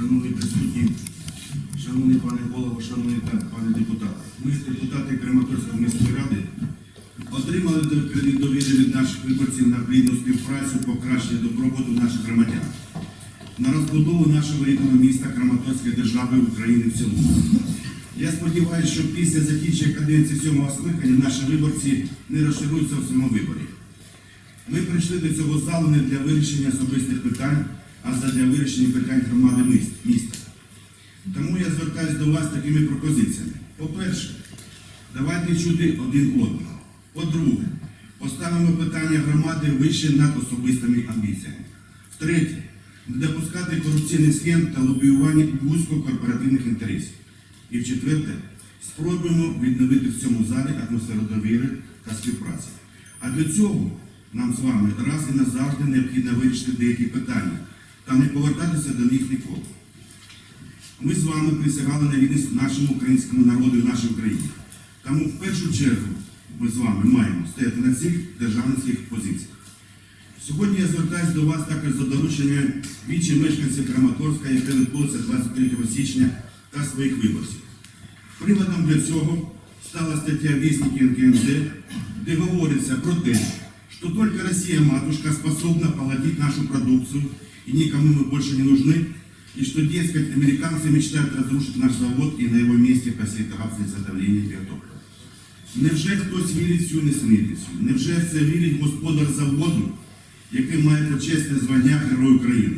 шановні присутні, шановний пане голово, шановні пане депутати. Ми, депутати Краматорської міської ради, отримали довіри від наших виборців на плідну співпрацю, покращення добробуту наших громадян, на розбудову нашого рідного міста Краматорської держави України в цілому. Я сподіваюся, що після закінчення каденції сьомого скликання наші виборці не розчаруються в своєму виборі. Ми прийшли до цього залу не для вирішення особистих питань, а задля вирішення питань громади міста. Тому я звертаюся до вас такими пропозиціями. По-перше, давайте чути один одного. По-друге, поставимо питання громади вище над особистими амбіціями. Втретє, не допускати корупційних схем та лобіювання вузько-корпоративних інтересів. І в-четверте, спробуємо відновити в цьому залі атмосферу довіри та співпраці. А для цього нам з вами раз і назавжди необхідно вирішити деякі питання та не повертатися до них ніколи. Ми з вами присягали на вірність нашому українському народу і нашій Україні. Тому в першу чергу ми з вами маємо стояти на цих державницьких позиціях. Сьогодні я звертаюся до вас також за дорученням вічі мешканців Краматорська, яке відбулося 23 січня та своїх виборців. Приводом для цього стала стаття Вестники НКМД, де говорится про те, что только Россия-матушка способна платить нашу продукцию, и никому мы больше не нужны, и что, дескать, американцы мечтают разрушить наш завод и на его месте посеять для изготовления биотоплива. Невже хтось вірить в цю несмітницю? Невже в це вірить господар заводу, який має почесне звання Герой України?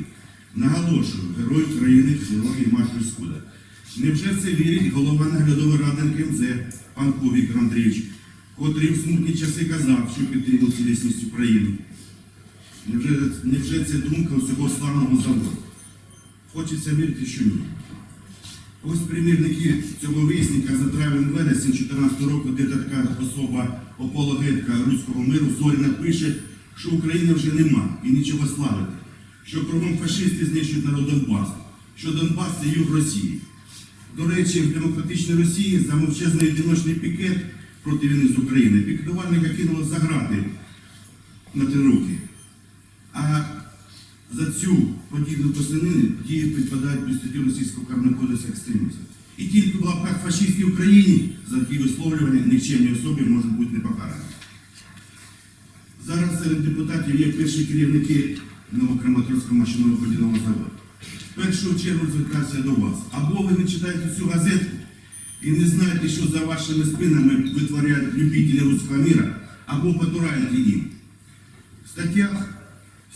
Наголошую, Герой України Георгій Маркович Скуда. Невже в це вірить голова наглядової ради НКМЗ пан Віктор Андрійович, котрий в смутні часи казав, що підтримав цілісність України? Невже, невже це думка цього славного заводу? Хочеться вірити, що ні. Ось примірники цього висника за травень вересень 2014 року, де така особа, апологетка руського миру, Зоріна пише, що України вже нема і нічого славити, що кругом фашисти знищують народ Донбас, що Донбас це юг Росії. До речі, в демократичній Росії за мовчазний одиночний пікет проти війни з України пікетувальника кинуло за грати на три роки. Цю подібну постанину дії підпадають під статтю Російського карного кодексу екстремізму. І тільки в лапках фашистській Україні за такі висловлювання нікчемні особи можуть бути не покарані. Зараз серед депутатів є перші керівники Новокраматорського машинного подільного заводу. Першу чергу звертаюся до вас. Або ви не читаєте цю газету і не знаєте, що за вашими спинами витворяють любителі руського міра, або потураєте їм. В статтях,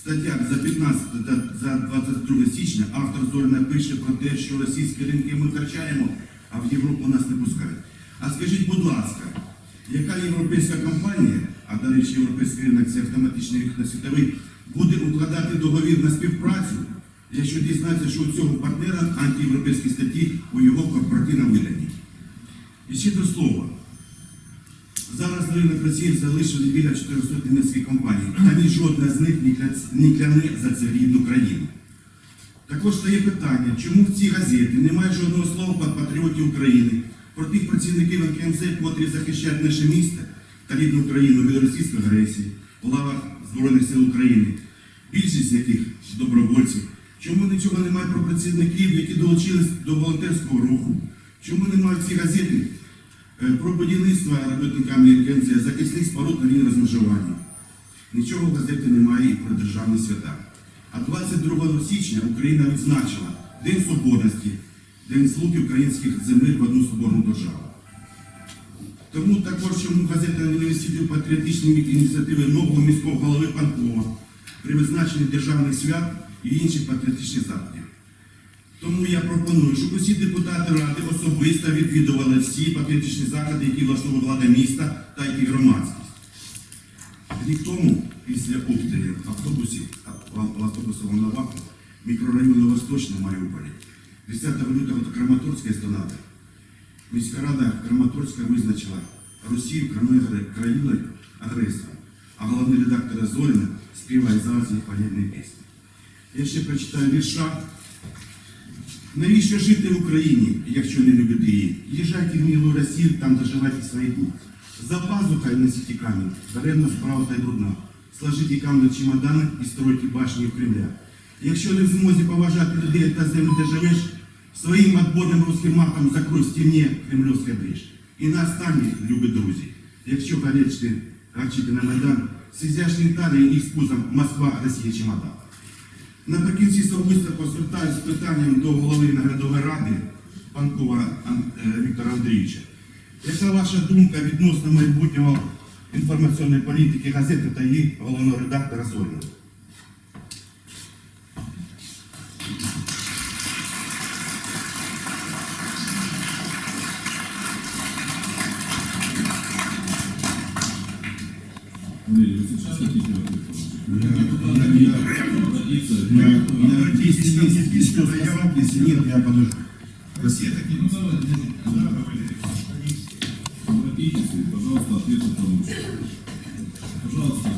статтях за 15 та за 22 січня автор Зорина пише про те, що російські ринки ми втрачаємо, а в Європу нас не пускають. А скажіть, будь ласка, яка європейська компанія, а до речі, європейський ринок це автоматичний ринок на світовий, буде укладати договір на співпрацю, якщо дізнається, що у цього партнера антиєвропейські статті у його корпоративному виданні. І ще до слова. Зараз ринок Росії залишили біля 400 німецьких компаній, та ні жодна з них не кляне за це рідну країну. Також стає питання, чому в цій газеті немає жодного слова про патріотів України, про тих працівників НКМЗ, котрі захищають наше місто та рідну країну від російської агресії у лавах Збройних сил України, більшість з яких добровольців. Чому нічого немає про працівників, які долучились до волонтерського руху? Чому немає в цій газеті про будівництво робітниками НКМЗ, захисних споруд на лінії розмежування? Нічого в газеті немає і про державні свята. А 22 січня Україна відзначила День Соборності, День злуки українських земель в одну соборну державу. Тому також чому газета не висвітлює патріотичні ініціативи нового міського голови Панкова при визначенні державних свят і інших патріотичних заходів. Тому я пропоную, щоб усі депутати ради особисто відвідували всі патріотичні заходи, які влаштовує влада міста та які громадськість. Рік тому, після обстрілів автобусів автобусу Волноваху, мікрорайону Восточне Маріуполі, 10 лютого Краматорська стонати, міська рада Краматорська визначила Росію країною агресором, а головний редактор Зоріна співає з Азії панівні пісні. Я ще прочитаю вірша. Навіщо жити в Україні, якщо не любите її? Їжджайте в милу Росію, там доживайте свої дні. За пазухой носите камень, даремно справа та й брудна. Сложите камни в чемоданы и стройте башни у Кремля. Якщо не в змозі поважати людей та землю, де живеш, своїм отборним русським матом закрой в стіні кремлівська бріж. І на останнє, любі друзі, якщо гарячити, гарчити на Майдан, сізяшні Італії і з пузом Москва, Росія, чемодан. Наприкінці совмисно звертаюся з питанням до голови наглядової ради Панкова е, Віктора Андрійовича. Яка ваша думка відносно майбутнього інформаційної політики газети та її головного редактора Зоріна? Андрей, вы ответ Если есть список заявок, если нет, я подожду. Ну давайте, обратитесь и, пожалуйста, ответы получите. Пожалуйста,